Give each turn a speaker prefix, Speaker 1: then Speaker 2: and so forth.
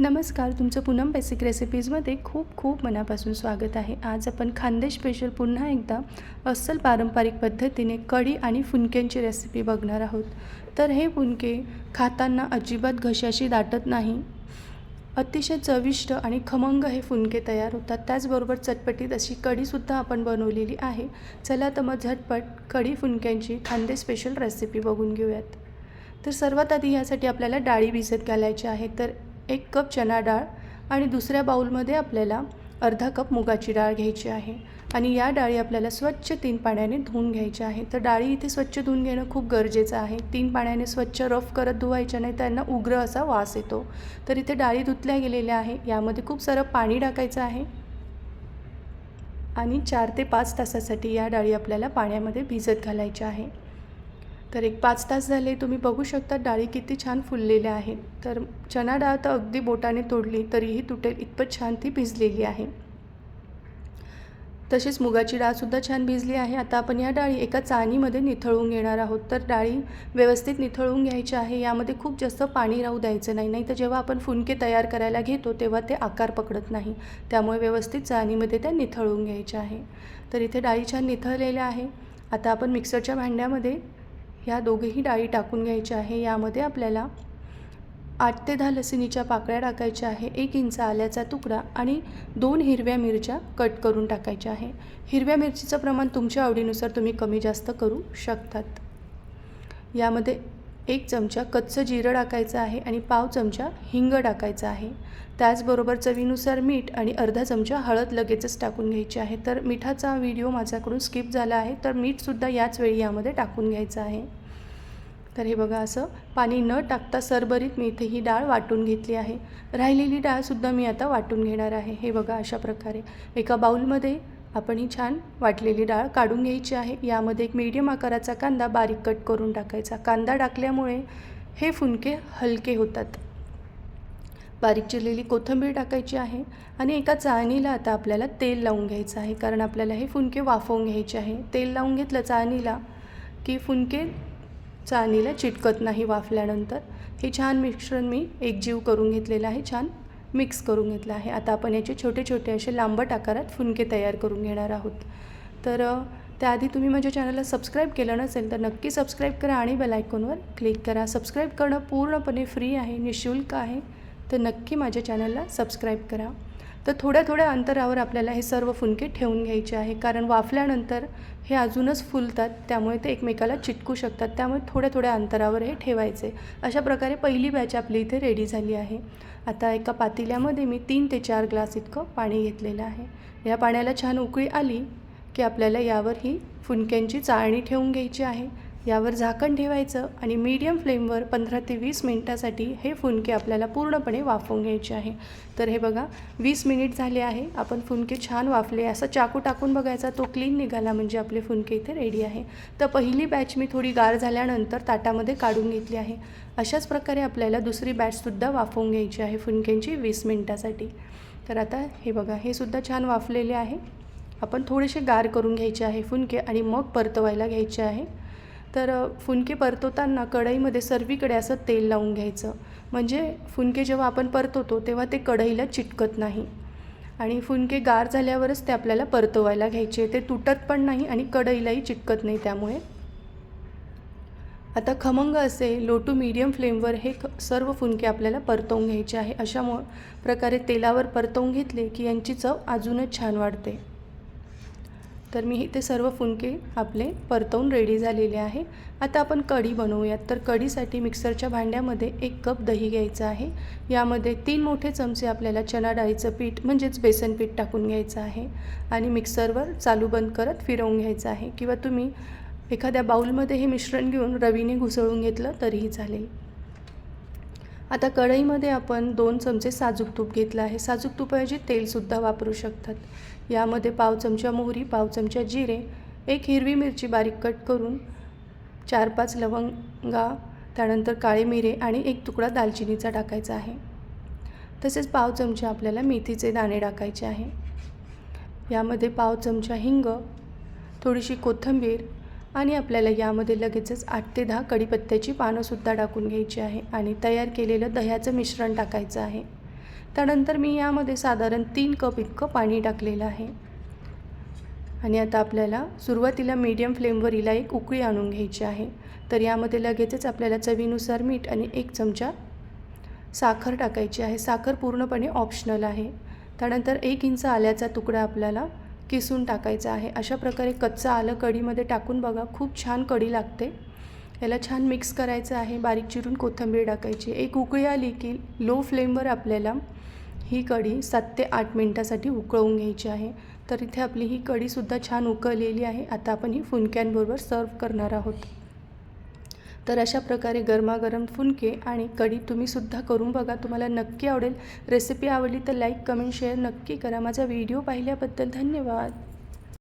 Speaker 1: नमस्कार तुमचं पूनम बेसिक रेसिपीजमध्ये खूप खूप मनापासून स्वागत आहे. आज आपण खानदेश स्पेशल पुन्हा एकदा अस्सल पारंपरिक पद्धतीने कढी आणि फुनक्यांची रेसिपी बघणार आहोत. तर हे फुनके खाताना अजिबात घशाशी दाटत नाही. अतिशय चविष्ट आणि खमंग हे फुनके तयार होतात. त्याचबरोबर चटपटीत अशी कढीसुद्धा आपण बनवलेली आहे. चला तर मग झटपट कढी फुनक्यांची खानदेश स्पेशल रेसिपी बघून घेऊयात. तर सर्वात आधी यासाठी आपल्याला डाळी भिजत घालायची आहे. तर एक कप चना डाळ आणि दुसऱ्या बाऊलमध्ये आपल्याला अर्धा कप मुगाची डाळ घ्यायची आहे. आणि या डाळी आपल्याला स्वच्छ तीन पाण्याने धुवून घ्यायच्या आहे तर डाळी इथे स्वच्छ धुवून घेणं खूप गरजेचं आहे. तीन पाण्याने स्वच्छ रफ करत धुवायच्या नाही त्यांना उग्र असा वास येतो. तर इथे डाळी धुतल्या गेलेल्या आहे. यामध्ये खूप सारं पाणी टाकायचं आहे. आणि चार ते पाच तासासाठी या डाळी आपल्याला पाण्यामध्ये भिजत घालायच्या आहे. तर एक पाच तास झाले तुम्ही बघू शकता डाळी किती छान फुललेल्या आहेत. तर चणा डाळ तर अगदी बोटाने तोडली तरीही तुटेल इतपत छान ती भिजलेली आहे. तसेच मुगाची डाळसुद्धा छान भिजली आहे. आता आपण या डाळी एका चाळणीमध्ये निथळून घेणार आहोत. तर डाळी व्यवस्थित निथळून घ्यायची आहे. यामध्ये खूप जास्त पाणी राहू द्यायचं नाही. नाही तर जेव्हा आपण फुनके तयार करायला घेतो तेव्हा ते आकार पकडत नाही. त्यामुळे व्यवस्थित चाळणीमध्ये त्या निथळून घ्यायच्या आहे. तर इथे डाळी छान निथळलेल्या आहे. आता आपण मिक्सरच्या भांड्यामध्ये ह्या दोघेही डाळी टाकून घ्यायच्या आहे. यामध्ये आपल्याला आठ ते दहा लसणीच्या पाकळ्या टाकायच्या आहे. एक इंच आल्याचा तुकडा आणि दोन हिरव्या मिरच्या कट करून टाकायच्या आहे. हिरव्या मिरचीचं प्रमाण तुमच्या आवडीनुसार तुम्ही कमी जास्त करू शकतात. यामध्ये एक चमचा कच्चं जिरं टाकायचं आहे आणि पाव चमचा हिंग टाकायचं आहे. त्याचबरोबर चवीनुसार मीठ आणि अर्धा चमचा हळद लगेचच टाकून घ्यायची आहे. तर मिठाचा व्हिडिओ माझ्याकडून स्किप झाला आहे तर मीठसुद्धा याच वेळी यामध्ये टाकून घ्यायचं आहे. तर हे बघा असं पाणी न टाकता सरभरीत मी इथे ही डाळ वाटून घेतली आहे. राहिलेली डाळसुद्धा मी आता वाटून घेणार आहे. हे बघा अशा प्रकारे एका बाऊलमध्ये आपण ही छान वाटलेली डाळ काढून घ्यायची आहे. यामध्ये एक मीडियम आकाराचा कांदा बारीक कट करून टाकायचा. कांदा टाकल्यामुळे हे फुनके हलके होतात. बारीक चिरलेली कोथिंबीर टाकायची आहे आणि एका चाळणीला आता आपल्याला तेल लावून घ्यायचं आहे. कारण आपल्याला हे फुनके वाफवून घ्यायचे आहे. तेल लावून घेतलं चाळणीला की फुनके चाळणीला चिटकत नाही वाफल्यानंतर. हे छान मिश्रण मी एकजीव करून घेतलेलं आहे. छान मिक्स करून घेतलं आहे. आता आपण याचे छोटे छोटे असे लांबट आकारात फुनके तयार करून घेणार आहोत. तर त्याआधी तुम्ही माझ्या चॅनलला सबस्क्राईब केलं नसेल तर नक्की सबस्क्राईब करा आणि बेलायकॉनवर क्लिक करा. सबस्क्राईब करणं पूर्णपणे फ्री आहे निशुल्क आहे. तर नक्की माझ्या चॅनलला सबस्क्राईब करा. तर थोड्या थोड्या अंतरावर आपल्याला हे सर्व फुनके ठेवून घ्यायचे आहे. कारण वाफल्यानंतर हे अजूनच फुलतात त्यामुळे ते एकमेकाला चिटकू शकतात. त्यामुळे थोड्या थोड्या अंतरावर हे ठेवायचे. अशा प्रकारे पहिली बॅच आपली इथे रेडी झाली आहे. आता एका पातेल्यामध्ये मी तीन ते चार ग्लास इतकं पाणी घेतलेलं आहे. या पाण्याला छान उकळी आली की आपल्याला यावर ही फुनक्यांची चाळणी ठेवून घ्यायची आहे. यावर झाकण ठेवायचं आणि मीडियम फ्लेमवर पंधरा ते वीस मिनटासाठी हे फुनके आपल्याला पूर्णपणे वाफवून घ्यायचे आहे. तर हे बघा वीस मिनिट झाले आहे. आपण फुनके छान वाफले. असा चाकू टाकून बघायचा तो क्लीन निघाला म्हणजे आपले फुनके इथे रेडी आहे. तर पहिली बॅच मी थोडी गार झाल्यानंतर ताटामध्ये काढून घेतली आहे. अशाच प्रकारे आपल्याला दुसरी बॅचसुद्धा वाफवून घ्यायची आहे फुनक्यांची वीस मिनटासाठी. तर आता हे बघा हे सुद्धा छान वाफलेले आहे. आपण थोडेसे गार करून घ्यायचे आहे फुनके आणि मग परतवायला घ्यायचे आहे. तर फुनके परतवताना कढईमध्ये सर्वीकडे असं तेल लावून घ्यायचं. म्हणजे फुनके जेव्हा आपण परतवतो तेव्हा ते कढईला चिटकत नाही. आणि फुनके गार झाल्यावरच ते आपल्याला परतवायला घ्यायचे. ते तुटत पण नाही आणि कढईलाही चिटकत नाही त्यामुळे. आता खमंग असे लो टू मीडियम फ्लेमवर हे ख सर्व फुनके आपल्याला परतवून घ्यायचे आहे. अशा प्रकारे तेलावर परतवून घेतले की यांची चव अजूनच छान वाढते. तर मी इथे सर्व फुनके आपले परतवून रेडी झालेले आहे. आता आपण कढी बनवूयात. तर कढीसाठी मिक्सरच्या भांड्यामध्ये एक कप दही घ्यायचं आहे. यामध्ये तीन मोठे चमचे आपल्याला चणा डाळीचं पीठ म्हणजेच बेसन पीठ टाकून घ्यायचं आहे. आणि मिक्सरवर चालू बंद करत फिरवून घ्यायचं आहे. किंवा तुम्ही एखाद्या बाऊलमध्ये हे मिश्रण घेऊन रवीने घुसळून घेतलं तरीही चालेल. आता कढईमध्ये आपण दोन चमचे साजूक तूप घेतलं आहे. साजूक तुपाऐवजी तेलसुद्धा वापरू शकतात. यामध्ये पाव चमचा मोहरी पाव चमचा जिरे एक हिरवी मिरची बारीक कट करून चार पाच लवंगा त्यानंतर काळे मिरे आणि एक तुकडा दालचिनीचा टाकायचा आहे. तसेच पाव चमचा आपल्याला मेथीचे दाणे टाकायचे आहे. यामध्ये पाव चमचा हिंग थोडीशी कोथिंबीर आणि आपल्याला यामध्ये लगेचच आठ ते दहा कढीपत्त्याची पानंसुद्धा टाकून घ्यायची आहे आणि तयार केलेलं दह्याचं मिश्रण टाकायचं आहे. त्यानंतर मी यामध्ये साधारण तीन कप इतकं पाणी टाकलेलं आहे. आणि आता आपल्याला सुरुवातीला मीडियम फ्लेमवर हिला एक उकळी आणून घ्यायची आहे. तर यामध्ये लगेचच आपल्याला चवीनुसार मीठ आणि एक चमचा साखर टाकायची आहे. साखर पूर्णपणे ऑप्शनल आहे. त्यानंतर एक इंच आल्याचा तुकडा आपल्याला किसून टाकायचं आहे. अशा प्रकारे कच्चं आलं कढीमध्ये टाकून बघा खूप छान कढी लागते. याला छान मिक्स करायचं आहे. बारीक चिरून कोथिंबीर टाकायची. एक उकळी आली की लो फ्लेमवर आपल्याला ही कढी सात ते आठ मिनटासाठी उकळवून घ्यायची आहे. तर इथे आपली ही कढीसुद्धा छान उकळलेली आहे. आता आपण ही फुनक्यांबरोबर सर्व करणार आहोत. तर अशा प्रकारे गरमागरम फुनके आणि कढी तुम्हीसुद्धा करून बघा. तुम्हाला नक्की आवडेल. रेसिपी आवडली तर लाईक कमेंट शेअर नक्की करा. माझा व्हिडिओ पाहिल्याबद्दल धन्यवाद.